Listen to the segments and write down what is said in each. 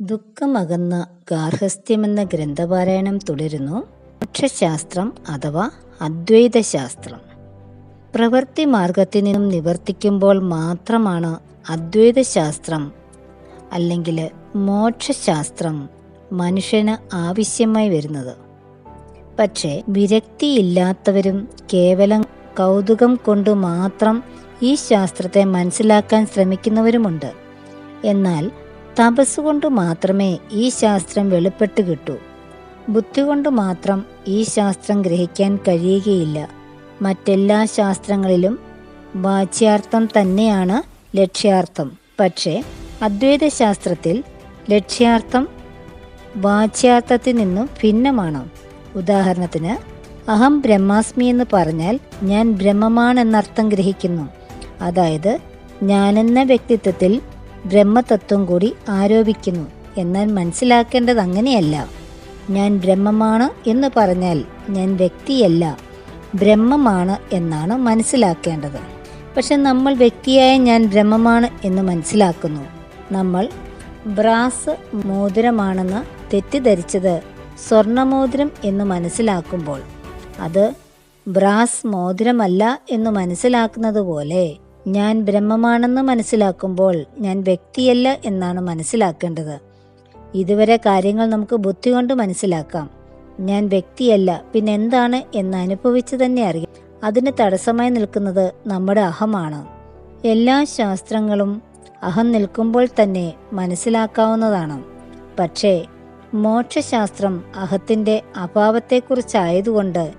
ദുഃഖമകന്ന ഗാർഹസ്ഥ്യമെന്ന ഗ്രന്ഥപാരായണം തുടരുന്നു. മോക്ഷശാസ്ത്രം അഥവാ അദ്വൈതശാസ്ത്രം. പ്രവൃത്തി മാർഗത്തിൽ നിന്നും നിവർത്തിക്കുമ്പോൾ മാത്രമാണ് അദ്വൈതശാസ്ത്രം അല്ലെങ്കിൽ മോക്ഷശാസ്ത്രം മനുഷ്യന് ആവശ്യമായി വരുന്നത്. പക്ഷേ വിരക്തിയില്ലാത്തവരും കേവലം കൗതുകം കൊണ്ട് മാത്രം ഈ ശാസ്ത്രത്തെ മനസ്സിലാക്കാൻ ശ്രമിക്കുന്നവരുമുണ്ട്. എന്നാൽ തപസ്സുകൊണ്ട് മാത്രമേ ഈ ശാസ്ത്രം വെളിപ്പെട്ട് കിട്ടൂ. ബുദ്ധി കൊണ്ട് മാത്രം ഈ ശാസ്ത്രം ഗ്രഹിക്കാൻ കഴിയുകയില്ല. മറ്റെല്ലാ ശാസ്ത്രങ്ങളിലും വാച്യാർത്ഥം തന്നെയാണ് ലക്ഷ്യാർത്ഥം. പക്ഷേ അദ്വൈത ശാസ്ത്രത്തിൽ ലക്ഷ്യാർത്ഥം വാച്യാർത്ഥത്തിൽ നിന്നും ഭിന്നമാണ്. ഉദാഹരണത്തിന് അഹം ബ്രഹ്മാസ്മി എന്ന് പറഞ്ഞാൽ ഞാൻ ബ്രഹ്മമാണെന്നർത്ഥം ഗ്രഹിക്കുന്നു. അതായത് ഞാനെന്ന വ്യക്തിത്വത്തിൽ ബ്രഹ്മതത്വം കൂടി ആരോപിക്കുന്നു എന്നാൽ മനസ്സിലാക്കേണ്ടത് അങ്ങനെയല്ല. ഞാൻ ബ്രഹ്മമാണ് എന്ന് പറഞ്ഞാൽ ഞാൻ വ്യക്തിയല്ല. ബ്രഹ്മമാണ് എന്നാണ് മനസ്സിലാക്കേണ്ടത്. പക്ഷെ നമ്മൾ വ്യക്തിയായ ഞാൻ ബ്രഹ്മമാണ് എന്ന് മനസ്സിലാക്കുന്നു. നമ്മൾ ബ്രാസ് മോതിരമാണെന്ന് തെറ്റിദ്ധരിച്ചത് സ്വർണമോതിരം എന്ന് മനസ്സിലാക്കുമ്പോൾ അത് ബ്രാസ് മോതിരമല്ല എന്ന് മനസ്സിലാക്കുന്നത് പോലെ ഞാൻ ബ്രഹ്മമാണെന്ന് മനസ്സിലാക്കുമ്പോൾ ഞാൻ വ്യക്തിയല്ല എന്നാണ് മനസ്സിലാക്കേണ്ടത്. ഇതുവരെ കാര്യങ്ങൾ നമുക്ക് ബുദ്ധി കൊണ്ട് മനസ്സിലാക്കാം. ഞാൻ വ്യക്തിയല്ല പിന്നെ എന്താണ് എന്ന് അനുഭവിച്ചു തന്നെ അറിയാം. അതിന് തടസ്സമായി നിൽക്കുന്നത് നമ്മുടെ അഹമാണ്. എല്ലാ ശാസ്ത്രങ്ങളും അഹം നിൽക്കുമ്പോൾ തന്നെ മനസ്സിലാക്കാവുന്നതാണ്. പക്ഷേ മോക്ഷശാസ്ത്രം അഹത്തിന്റെ അഭാവത്തെക്കുറിച്ചായതുകൊണ്ട്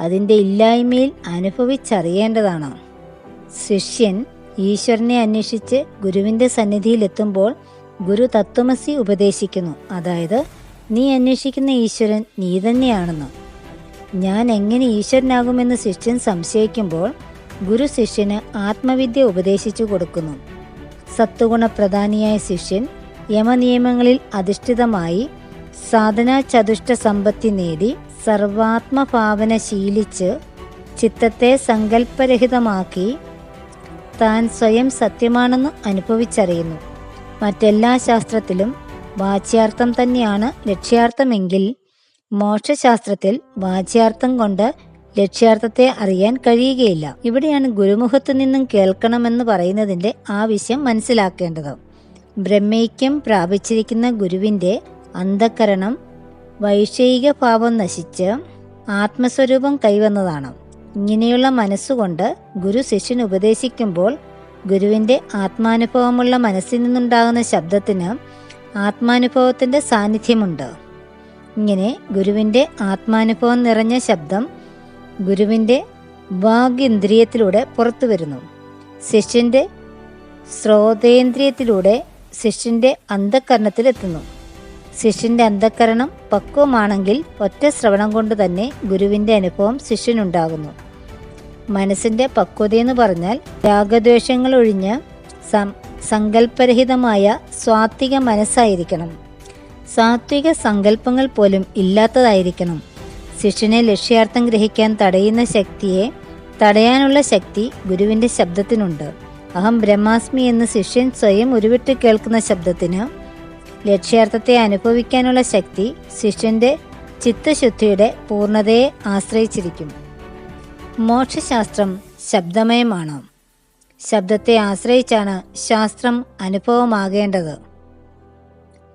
അതിന്റെ ഇല്ലായ്മയിൽ അനുഭവിച്ചറിയേണ്ടതാണ്. ശിഷ്യൻ ഈശ്വരനെ അന്വേഷിച്ച് ഗുരുവിന്റെ സന്നിധിയിലെത്തുമ്പോൾ ഗുരു തത്വമസി ഉപദേശിക്കുന്നു. അതായത് നീ അന്വേഷിക്കുന്ന ഈശ്വരൻ നീ തന്നെയാണെന്ന്. ഞാൻ എങ്ങനെ ഈശ്വരനാകുമെന്ന് ശിഷ്യൻ സംശയിക്കുമ്പോൾ ഗുരു ശിഷ്യന് ആത്മവിദ്യ ഉപദേശിച്ചു കൊടുക്കുന്നു. സത്വഗുണപ്രധാനിയായ ശിഷ്യൻ യമനിയമങ്ങളിൽ അധിഷ്ഠിതമായി സാധനാ ചതുഷ്ട സമ്പത്തി നേടി സർവാത്മഭാവന ശീലിച്ച് ചിത്തത്തെ സങ്കല്പരഹിതമാക്കി താൻ സ്വയം സത്യമാണെന്ന് അനുഭവിച്ചറിയുന്നു. മറ്റെല്ലാ ശാസ്ത്രത്തിലും വാച്യാർത്ഥം തന്നെയാണ് ലക്ഷ്യാർത്ഥമെങ്കിൽ മോക്ഷശാസ്ത്രത്തിൽ വാച്യാർത്ഥം കൊണ്ട് ലക്ഷ്യാർത്ഥത്തെ അറിയാൻ കഴിയുകയില്ല. ഇവിടെയാണ് ഗുരുമുഖത്തു നിന്നും കേൾക്കണമെന്ന് പറയുന്നതിന്റെ ആവശ്യം മനസ്സിലാക്കേണ്ടത്. ബ്രഹ്മൈക്യം പ്രാപിച്ചിരിക്കുന്ന ഗുരുവിന്റെ അന്ധകരണം വൈഷയിക ഭാവം നശിച്ച് ആത്മസ്വരൂപം കൈവന്നതാണ്. ഇങ്ങനെയുള്ള മനസ്സുകൊണ്ട് ഗുരു ശിഷ്യന് ഉപദേശിക്കുമ്പോൾ ഗുരുവിന്റെ ആത്മാനുഭവമുള്ള മനസ്സിൽ നിന്നുണ്ടാകുന്ന ശബ്ദത്തിന് ആത്മാനുഭവത്തിന്റെ സാന്നിധ്യമുണ്ട്. ഇങ്ങനെ ഗുരുവിന്റെ ആത്മാനുഭവം നിറഞ്ഞ ശബ്ദം ഗുരുവിന്റെ വാഗിന്ദ്രിയത്തിലൂടെ പുറത്തു വരുന്നു. ശിഷ്യന്റെ ശ്രോതേന്ദ്രിയത്തിലൂടെ ശിഷ്യന്റെ അന്ധകരണത്തിലെത്തുന്നു. ശിഷ്യന്റെ അന്ധക്കരണം പക്വമാണെങ്കിൽ ഒറ്റ ശ്രവണം കൊണ്ട് തന്നെ ഗുരുവിന്റെ അനുഭവം ശിഷ്യനുണ്ടാകുന്നു. മനസ്സിന്റെ പക്വതയെന്ന് പറഞ്ഞാൽ രാഗദ്വേഷങ്ങൾ ഒഴിഞ്ഞ് സങ്കല്പരഹിതമായ സ്വാത്വിക മനസ്സായിരിക്കണം. സാത്വിക സങ്കല്പങ്ങൾ പോലും ഇല്ലാത്തതായിരിക്കണം. ശിഷ്യനെ ലക്ഷ്യാർത്ഥം ഗ്രഹിക്കാൻ തടയുന്ന ശക്തിയെ തടയാനുള്ള ശക്തി ഗുരുവിന്റെ ശബ്ദത്തിനുണ്ട്. അഹം ബ്രഹ്മാസ്മി എന്ന് ശിഷ്യൻ സ്വയം ഉരുവിട്ട് കേൾക്കുന്ന ശബ്ദത്തിന് ലക്ഷ്യാർത്ഥത്തെ അനുഭവിക്കാനുള്ള ശക്തി ശിഷ്യന്റെ ചിത്തശുദ്ധിയുടെ പൂർണതയെ ആശ്രയിച്ചിരിക്കും. മോക്ഷശാസ്ത്രം ശബ്ദമയമാണ്. ശബ്ദത്തെ ആശ്രയിച്ചാണ് ശാസ്ത്രം അനുഭവമാകേണ്ടത്.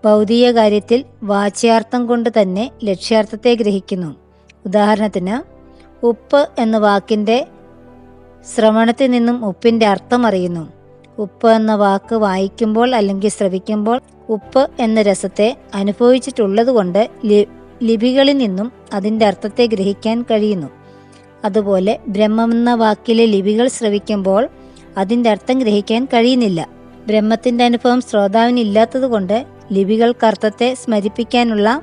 ഭൗതിക കാര്യത്തിൽ വാച്യാർത്ഥം കൊണ്ട് തന്നെ ലക്ഷ്യാർത്ഥത്തെ ഗ്രഹിക്കുന്നു. ഉദാഹരണത്തിന് ഉപ്പ് എന്ന വാക്കിന്റെ ശ്രവണത്തിൽ നിന്നും ഉപ്പിന്റെ അർത്ഥം അറിയുന്നു. ഉപ്പ് എന്ന വാക്ക് വായിക്കുമ്പോൾ അല്ലെങ്കിൽ ശ്രവിക്കുമ്പോൾ ഉപ്പ് എന്ന രസത്തെ അനുഭവിച്ചിട്ടുള്ളതുകൊണ്ട് ലിപികളിൽ നിന്നും അതിന്റെ അർത്ഥത്തെ ഗ്രഹിക്കാൻ കഴിയുന്നു. അതുപോലെ ബ്രഹ്മം എന്ന വാക്കിലെ ലിപികൾ ശ്രവിക്കുമ്പോൾ അതിന്റെ അർത്ഥം ഗ്രഹിക്കാൻ കഴിയുന്നില്ല. ബ്രഹ്മത്തിന്റെ അനുഭവം ശ്രോതാവിന് ഇല്ലാത്തതുകൊണ്ട് ലിപികൾക്ക് അർത്ഥത്തെ സ്മരിപ്പിക്കാനുള്ള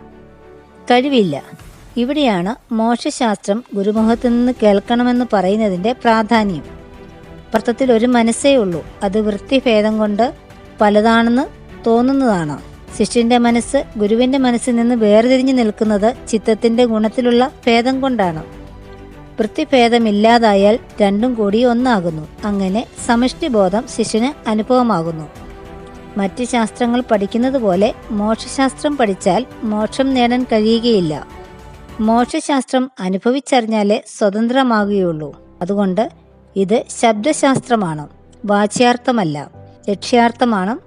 കഴിവില്ല. ഇവിടെയാണ് മോശശാസ്ത്രം ഗുരുമുഖത്തു നിന്ന് കേൾക്കണമെന്ന് പറയുന്നതിന്റെ പ്രാധാന്യം. അർത്ഥത്തിൽ ഒരു മനസ്സേ ഉള്ളൂ. അത് വൃത്തിഭേദം കൊണ്ട് പലതാണെന്ന് തോന്നുന്നതാണ്. ശിഷ്യന്റെ മനസ്സ് ഗുരുവിന്റെ മനസ്സിൽ നിന്ന് വേർതിരിഞ്ഞു നിൽക്കുന്നത് ചിത്തത്തിന്റെ ഗുണത്തിലുള്ള ഭേദം കൊണ്ടാണ്. വൃത്തിഭേദമില്ലാതായാൽ രണ്ടും കൂടി ഒന്നാകുന്നു. അങ്ങനെ സമഷ്ടി ബോധം ശിഷ്യന് അനുഭവമാകുന്നു. മറ്റ് ശാസ്ത്രങ്ങൾ പഠിക്കുന്നത് പോലെ മോക്ഷശാസ്ത്രം പഠിച്ചാൽ മോക്ഷം നേടാൻ കഴിയുകയില്ല. മോക്ഷശാസ്ത്രം അനുഭവിച്ചറിഞ്ഞാലേ സ്വതന്ത്രമാകുകയുള്ളൂ. അതുകൊണ്ട് ഇത് ശബ്ദശാസ്ത്രമാണ് വാച്യാർത്ഥമല്ല ലക്ഷ്യാർത്ഥമാണ്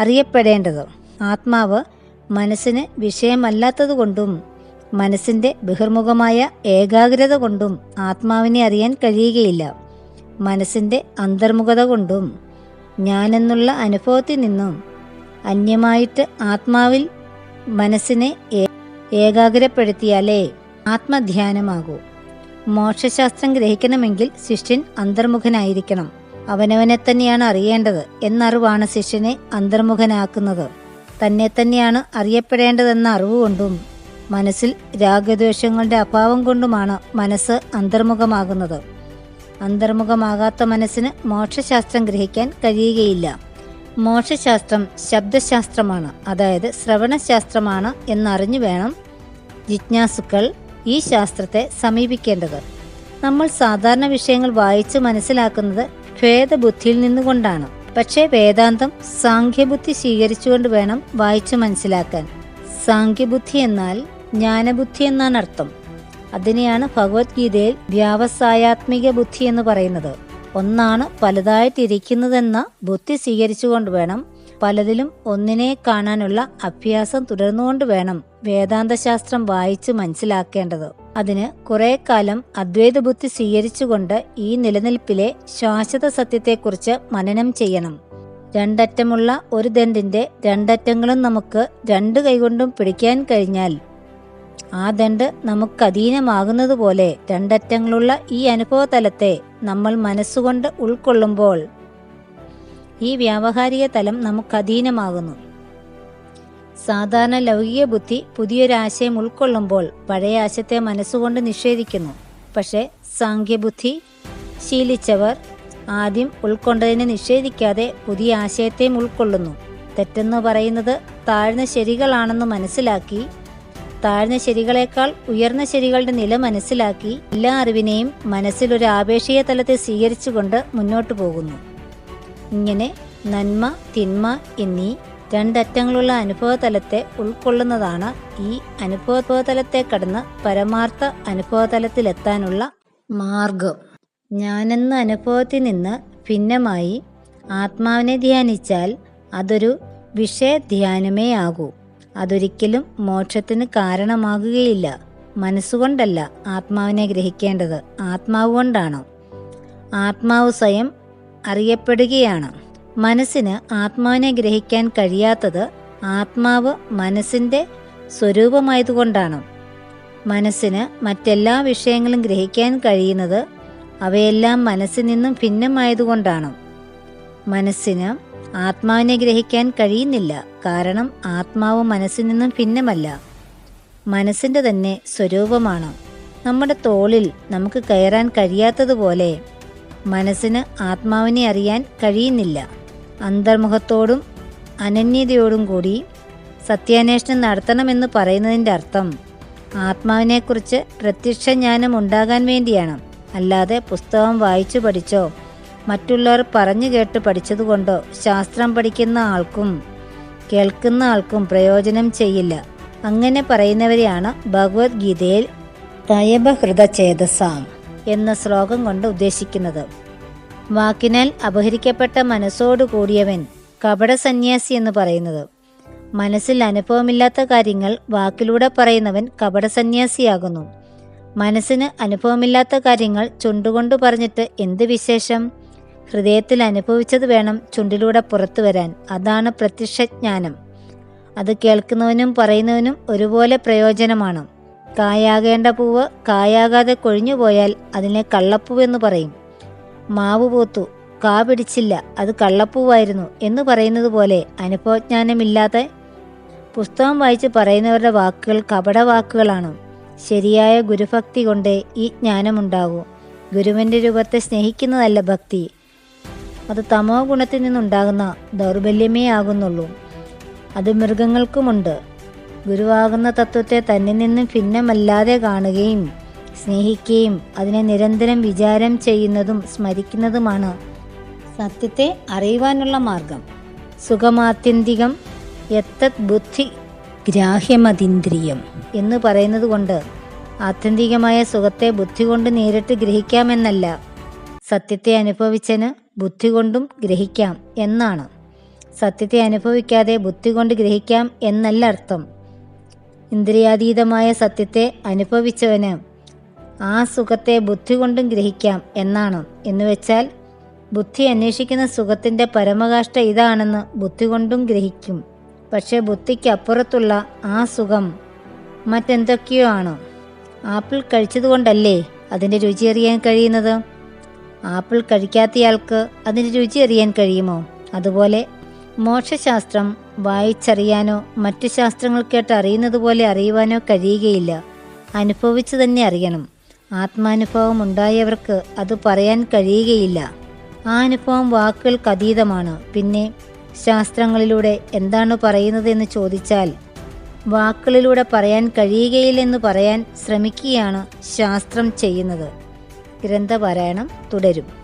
അറിയപ്പെടേണ്ടത്. ആത്മാവ് മനസ്സിന് വിഷയമല്ലാത്തതുകൊണ്ടും മനസ്സിന്റെ ബഹിർമുഖമായ ഏകാഗ്രത കൊണ്ടും ആത്മാവിനെ അറിയാൻ കഴിയുകയില്ല. മനസ്സിന്റെ അന്തർമുഖത കൊണ്ടും ഞാനെന്നുള്ള അനുഭവത്തിൽ നിന്നും അന്യമായിട്ട് ആത്മാവിൽ മനസ്സിനെ ഏകാഗ്രപ്പെടുത്തിയാലേ ആത്മധ്യാനമാകൂ. മോക്ഷശാസ്ത്രം ഗ്രഹിക്കണമെങ്കിൽ ശിഷ്യൻ അന്തർമുഖനായിരിക്കണം. അവനവനെ തന്നെയാണ് അറിയേണ്ടത് എന്നറിവാണ് ശിഷ്യനെ അന്തർമുഖനാക്കുന്നത്. തന്നെ തന്നെയാണ് അറിയപ്പെടേണ്ടതെന്ന അറിവുകൊണ്ടും മനസ്സിൽ രാഗദ്വേഷങ്ങളുടെ അഭാവം കൊണ്ടുമാണ് മനസ്സ് അന്തർമുഖമാകുന്നത്. അന്തർമുഖമാകാത്ത മനസ്സിന് മോക്ഷശാസ്ത്രം ഗ്രഹിക്കാൻ കഴിയുകയില്ല. മോക്ഷശാസ്ത്രം ശബ്ദശാസ്ത്രമാണ് അതായത് ശ്രവണശാസ്ത്രമാണ് എന്നറിഞ്ഞു വേണം ജിജ്ഞാസുക്കൾ ഈ ശാസ്ത്രത്തെ സമീപിക്കേണ്ടത്. നമ്മൾ സാധാരണ വിഷയങ്ങൾ വായിച്ച് മനസ്സിലാക്കുന്നത് ഭേദബുദ്ധിയിൽ നിന്നുകൊണ്ടാണ്. പക്ഷേ വേദാന്തം സാഖ്യബുദ്ധി സ്വീകരിച്ചുകൊണ്ട് വേണം വായിച്ചു മനസ്സിലാക്കാൻ. സാഖ്യബുദ്ധി എന്നാൽ ജ്ഞാനബുദ്ധി എന്നാണ് അർത്ഥം. അതിനെയാണ് ഭഗവത്ഗീതയിൽ വ്യാവസായാത്മിക ബുദ്ധി എന്ന് പറയുന്നത്. ഒന്നാണ് പലതായിട്ടിരിക്കുന്നതെന്ന ബുദ്ധി സ്വീകരിച്ചുകൊണ്ട് വേണം പലതിലും ഒന്നിനെ കാണാനുള്ള അഭ്യാസം തുടർന്നുകൊണ്ട് വേണം വേദാന്തശാസ്ത്രം വായിച്ച് മനസ്സിലാക്കേണ്ടത്. അതിന് കുറെ കാലം അദ്വൈത ബുദ്ധി സ്വീകരിച്ചുകൊണ്ട് ഈ നിലനിൽപ്പിലെ ശാശ്വത സത്യത്തെക്കുറിച്ച് മനനം ചെയ്യണം. രണ്ടറ്റമുള്ള ഒരു ദണ്ടിന്റെ രണ്ടറ്റങ്ങളും നമുക്ക് രണ്ട് കൈകൊണ്ടും പിടിക്കാൻ കഴിഞ്ഞാൽ ആ ദണ്ട് നമുക്ക് അധീനമാകുന്നതുപോലെ രണ്ടറ്റങ്ങളുള്ള ഈ അനുഭവതലത്തെ നമ്മൾ മനസ്സുകൊണ്ട് ഉൾക്കൊള്ളുമ്പോൾ ഈ വ്യാവഹാരിക തലം നമുക്ക് അധീനമാകുന്നു സാധാരണ ലൗകിക ബുദ്ധി പുതിയൊരാശയം ഉൾക്കൊള്ളുമ്പോൾ പഴയ ആശയത്തെ മനസ്സുകൊണ്ട് നിഷേധിക്കുന്നു. പക്ഷേ സാഖ്യബുദ്ധി ശീലിച്ചവർ ആദ്യം ഉൾക്കൊണ്ടതിനെ നിഷേധിക്കാതെ പുതിയ ആശയത്തെയും ഉൾക്കൊള്ളുന്നു. തെറ്റെന്ന് പറയുന്നത് താഴ്ന്ന ശരികളാണെന്ന് മനസ്സിലാക്കി താഴ്ന്ന ശരികളെക്കാൾ ഉയർന്ന ശരികളുടെ നില മനസ്സിലാക്കി എല്ലാ അറിവിനെയും മനസ്സിൽ ഒരു ആപേക്ഷിക തലത്തെ സ്വീകരിച്ചുകൊണ്ട് മുന്നോട്ടു പോകുന്നു. ഇങ്ങനെ നന്മ തിന്മ എന്നീ രണ്ടറ്റങ്ങളുള്ള അനുഭവതലത്തെ ഉൾക്കൊള്ളുന്നതാണ് ഈ അനുഭവതലത്തെ കടന്ന് പരമാർത്ഥ അനുഭവതലത്തിലെത്താനുള്ള മാർഗം. ഞാനെന്ന അനുഭവത്തിൽ നിന്ന് ഭിന്നമായി ആത്മാവിനെ ധ്യാനിച്ചാൽ അതൊരു വിഷയധ്യാനമേ ആകൂ. അതൊരിക്കലും മോക്ഷത്തിന് കാരണമാകുകയില്ല. മനസ്സുകൊണ്ടല്ല ആത്മാവിനെ ഗ്രഹിക്കേണ്ടത്. ആത്മാവ് കൊണ്ടാണ്. ആത്മാവ് സ്വയം അറിയപ്പെടുകയാണ്. മനസ്സിന് ആത്മാവിനെ ഗ്രഹിക്കാൻ കഴിയാത്തത് ആത്മാവ് മനസ്സിന്റെ സ്വരൂപമായതുകൊണ്ടാണ്. മനസ്സിന് മറ്റെല്ലാ വിഷയങ്ങളും ഗ്രഹിക്കാൻ കഴിയുന്നത് അവയെല്ലാം മനസ്സിൽ നിന്നും ഭിന്നമായതുകൊണ്ടാണ്. മനസ്സിന് ആത്മാവിനെ ഗ്രഹിക്കാൻ കഴിയുന്നില്ല കാരണം ആത്മാവ് മനസ്സിൽ നിന്നും ഭിന്നമല്ല. മനസ്സിന്റെ തന്നെ സ്വരൂപമാണ്. നമ്മുടെ തോളിൽ നമുക്ക് കയറാൻ കഴിയാത്തതുപോലെ മനസ്സിന് ആത്മാവിനെ അറിയാൻ കഴിയുന്നില്ല. അന്തർമുഖത്തോടും അനന്യതയോടും കൂടി സത്യാന്വേഷണം നടത്തണമെന്ന് പറയുന്നതിന്റെ അർത്ഥം ആത്മാവിനെക്കുറിച്ച് പ്രത്യക്ഷ ജ്ഞാനം ഉണ്ടാകാൻ വേണ്ടിയാണ്. അല്ലാതെ പുസ്തകം വായിച്ചു പഠിച്ചോ മറ്റുള്ളവർ പറഞ്ഞു കേട്ട് പഠിച്ചതുകൊണ്ടോ ശാസ്ത്രം പഠിക്കുന്ന ആൾക്കും കേൾക്കുന്ന ആൾക്കും പ്രയോജനം ചെയ്യില്ല. അങ്ങനെ പറയുന്നവരെയാണ് ഭഗവത്ഗീതയിൽ തയബഹൃതചേതസാം. എന്ന ശ്ലോകം കൊണ്ട് ഉദ്ദേശിക്കുന്നത്. വാക്കിനാൽ അപഹരിക്കപ്പെട്ട മനസ്സോടു കൂടിയവൻ കപട സന്യാസി എന്ന് പറയുന്നത്. മനസ്സിൽ അനുഭവമില്ലാത്ത കാര്യങ്ങൾ വാക്കിലൂടെ പറയുന്നവൻ കപട സന്യാസിയാകുന്നു മനസ്സിന് അനുഭവമില്ലാത്ത കാര്യങ്ങൾ ചുണ്ടുകൊണ്ട് പറഞ്ഞിട്ട് എന്ത് വിശേഷം? ഹൃദയത്തിൽ അനുഭവിച്ചത് വേണം ചുണ്ടിലൂടെ പുറത്തു വരാൻ. അതാണ് പ്രത്യക്ഷജ്ഞാനം. അത് കേൾക്കുന്നവനും പറയുന്നവനും ഒരുപോലെ പ്രയോജനമാണ്. കായാകേണ്ട പൂവ് കായാകാതെ കൊഴിഞ്ഞു പോയാൽ അതിനെ കള്ളപ്പൂവെന്ന് പറയും. മാവ് പൂത്തു കാ പിടിച്ചില്ല അത് കള്ളപ്പൂവായിരുന്നു എന്ന് പറയുന്നത് പോലെ അനുഭവജ്ഞാനമില്ലാതെ പുസ്തകം വായിച്ച് പറയുന്നവരുടെ വാക്കുകൾ കപട വാക്കുകളാണ് ശരിയായ ഗുരുഭക്തി കൊണ്ട് ഈ ജ്ഞാനമുണ്ടാകൂ. ഗുരുവിന്റെ രൂപത്തെ സ്നേഹിക്കുന്നതല്ല ഭക്തി. അത് തമോ ഗുണത്തിൽ നിന്നുണ്ടാകുന്ന ദൗർബല്യമേ ആകുന്നുള്ളൂ. അത് മൃഗങ്ങൾക്കുമുണ്ട്. ഗുരുവാകുന്ന തത്വത്തെ തന്നിൽ നിന്നും ഭിന്നമല്ലാതെ കാണുകയും സ്നേഹിക്കുകയും അതിനെ നിരന്തരം വിചാരം ചെയ്യുന്നതും സ്മരിക്കുന്നതുമാണ് സത്യത്തെ അറിയുവാനുള്ള മാർഗം. സുഖമാത്യന്തികം എത്തത് ബുദ്ധി ഗ്രാഹ്യമതീന്ദ്രിയം എന്ന് പറയുന്നത് കൊണ്ട് ആത്യന്തികമായ സുഖത്തെ ബുദ്ധി കൊണ്ട് നേരിട്ട് ഗ്രഹിക്കാമെന്നല്ല സത്യത്തെ അനുഭവിച്ചന് ബുദ്ധി കൊണ്ടും ഗ്രഹിക്കാം എന്നാണ്. സത്യത്തെ അനുഭവിക്കാതെ ബുദ്ധി കൊണ്ട് ഗ്രഹിക്കാം എന്നല്ല അർത്ഥം. ഇന്ദ്രിയാതീതമായ സത്യത്തെ അനുഭവിച്ചവന് ആ സുഖത്തെ ബുദ്ധി കൊണ്ടും ഗ്രഹിക്കാം എന്നാണ്. എന്നുവെച്ചാൽ ബുദ്ധി അന്വേഷിക്കുന്ന സുഖത്തിന്റെ പരമകാഷ്ഠ ഇതാണെന്ന് ബുദ്ധി കൊണ്ടും ഗ്രഹിക്കും. പക്ഷേ ബുദ്ധിക്ക് അപ്പുറത്തുള്ള ആ സുഖം മറ്റെന്തൊക്കെയോ ആണ്. ആപ്പിൾ കഴിച്ചതുകൊണ്ടല്ലേ അതിന്റെ രുചി അറിയാൻ കഴിയുന്നത്? ആപ്പിൾ കഴിക്കാത്തയാൾക്ക് അതിന്റെ രുചി അറിയാൻ കഴിയുമോ? അതുപോലെ മോക്ഷശാസ്ത്രം വായിച്ചറിയാനോ മറ്റു ശാസ്ത്രങ്ങൾ കേട്ട് അറിയുന്നത് പോലെ അറിയുവാനോ കഴിയുകയില്ല. അനുഭവിച്ചു തന്നെ അറിയണം. ആത്മാനുഭവം ഉണ്ടായവർക്ക് അത് പറയാൻ കഴിയുകയില്ല. ആ അനുഭവം വാക്കുകൾക്ക് അതീതമാണ്. പിന്നെ ശാസ്ത്രങ്ങളിലൂടെ എന്താണ് പറയുന്നത് എന്ന് ചോദിച്ചാൽ വാക്കുകളിലൂടെ പറയാൻ കഴിയുകയില്ലെന്ന് പറയാൻ ശ്രമിക്കുകയാണ് ശാസ്ത്രം ചെയ്യുന്നത്. ഗ്രന്ഥപാരായണം തുടരും.